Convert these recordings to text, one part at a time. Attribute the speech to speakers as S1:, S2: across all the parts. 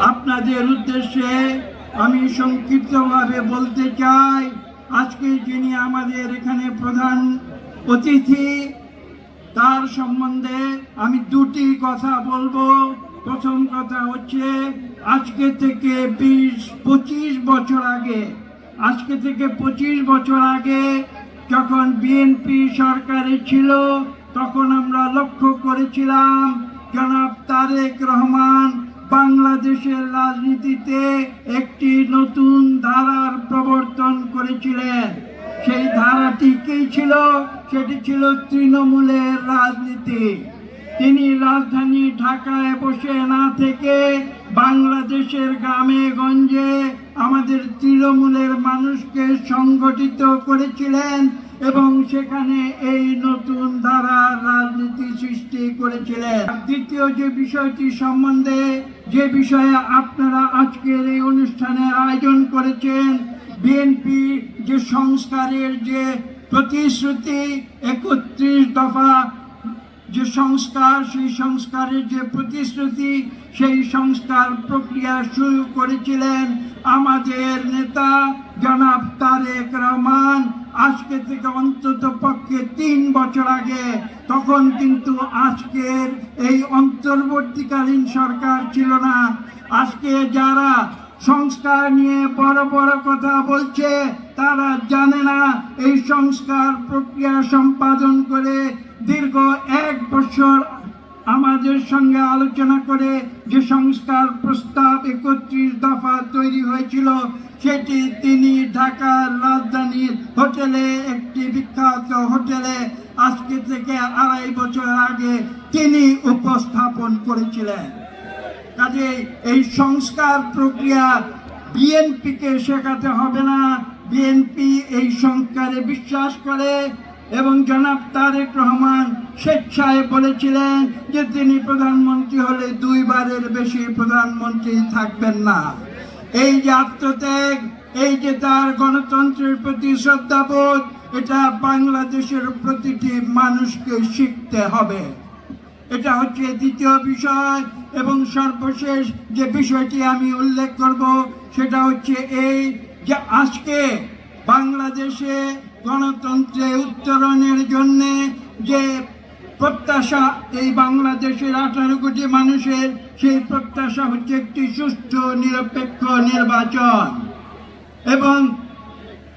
S1: আপনাদের উদ্দেশ্যে আমি সংক্ষিপ্তভাবে বলতে চাই, আজকে যিনি আমাদের এখানে প্রধান অতিথি, তার সম্বন্ধে আমি দুটি কথা বলব। প্রথম কথা হচ্ছে, আজকে থেকে বিশ, পঁচিশ বছর আগে, আজকে থেকে পঁচিশ বছর আগে যখন বিএনপি সরকারে ছিল, তখন আমরা লক্ষ্য করেছিলাম, জনাব তারেক রহমান বাংলাদেশের রাজনীতিতে একটি নতুন ধারার প্রবর্তন করেছিলেন। সেই ধারাটি কি ছিল? সেটি ছিল তৃণমূলের রাজনীতি। তিনি রাজধানী ঢাকায় বসে না থেকে বাংলাদেশের গ্রামে গঞ্জে আমাদের তৃণমূলের মানুষকে সংগঠিত করেছিলেন। এবং সেখানে এই নতুন ধারার রাজনীতি সৃষ্টি করেছিলেন। দ্বিতীয় যে বিষয়টি সম্বন্ধে, যে বিষয়ে আপনারা আজকের এই অনুষ্ঠানের আয়োজন করেছেন, বিএনপি যে সংস্কারের যে প্রতিশ্রুতি, একত্রিশ দফা যে সংস্কার, সেই সংস্কারের যে প্রতিশ্রুতি, সেই সংস্কার প্রক্রিয়া শুরু করেছিলেন। আমাদের নেতা জনাব তারেক রহমান আজকে থেকে অন্তত পক্ষে তিন বছর আগে, তখন কিন্তু আজকের এই অন্তর্বর্তীকালীন সরকার ছিল না। আজকে যারা সংস্কার নিয়ে বড় বড় কথা বলছে, তারা জানে না এই সংস্কার প্রক্রিয়া সম্পাদন করে দীর্ঘ এক বছর আমাদের সঙ্গে আলোচনা করে যে সংস্কার প্রস্তাব একত্রিশ দফা তৈরি হয়েছিল, সেটি তিনি ঢাকার রাজধানীর হোটেলে, একটি বিখ্যাত হোটেলে আজকে থেকে আড়াই বছর আগে তিনি উপস্থাপন করেছিলেন। কাজে এই সংস্কার প্রক্রিয়া বিএনপিকে শেখাতে হবে না। বিএনপি এই সংস্কারে বিশ্বাস করে এবং জনাব তারেক রহমান স্বেচ্ছায় বলেছিলেন যে তিনি প্রধানমন্ত্রী হলে দুইবারের বেশি প্রধানমন্ত্রী থাকবেন না। এই যে আত্মত্যাগ, এই যে তার গণতন্ত্রের প্রতি শ্রদ্ধাবোধ, এটা বাংলাদেশের প্রতিটি মানুষকে শিখতে হবে। এটা হচ্ছে দ্বিতীয় বিষয় এবং সর্বশেষ যে বিষয়টি আমি উল্লেখ করব, সেটা হচ্ছে এই যে আজকে বাংলাদেশে গণতন্ত্রে উত্তরণের জন্য যে প্রত্যাশা এই বাংলাদেশের আঠারো কোটি মানুষের, সেই প্রত্যাশা হচ্ছে একটি সুষ্ঠু, নিরপেক্ষ নির্বাচন। এবং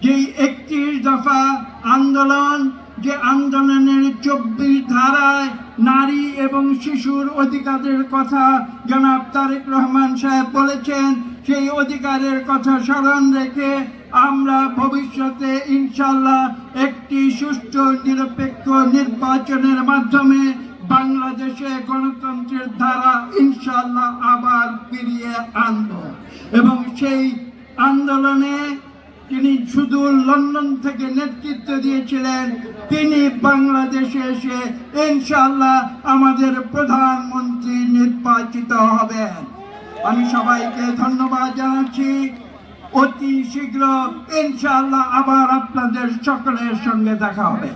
S1: যেই একত্রিশ দফা আন্দোলন, যে আন্দোলনের চব্বিশ ধারায় নারী এবং শিশুর অধিকারের কথা জনাব তারেক রহমান সাহেব বলেছেন। সেই অধিকারের কথা স্মরণ রেখে আমরা ভবিষ্যতে ইনশাল্লাহ একটি সুষ্ঠু, নিরপেক্ষ নির্বাচনের মাধ্যমে বাংলাদেশে গণতন্ত্রের ধারা ইনশাল্লাহ আবার ফিরিয়ে আনব। এবং সেই আন্দোলনে তিনি শুধু লন্ডন থেকে নেতৃত্ব দিয়েছিলেন, তিনি বাংলাদেশে এসে ইনশাল্লাহ আমাদের প্রধানমন্ত্রী নির্বাচিত হবেন। আমি সবাইকে ধন্যবাদ জানাচ্ছি। অতি শীঘ্র ইনশাল্লাহ আবার আপনাদের সকলের সঙ্গে দেখা হবে।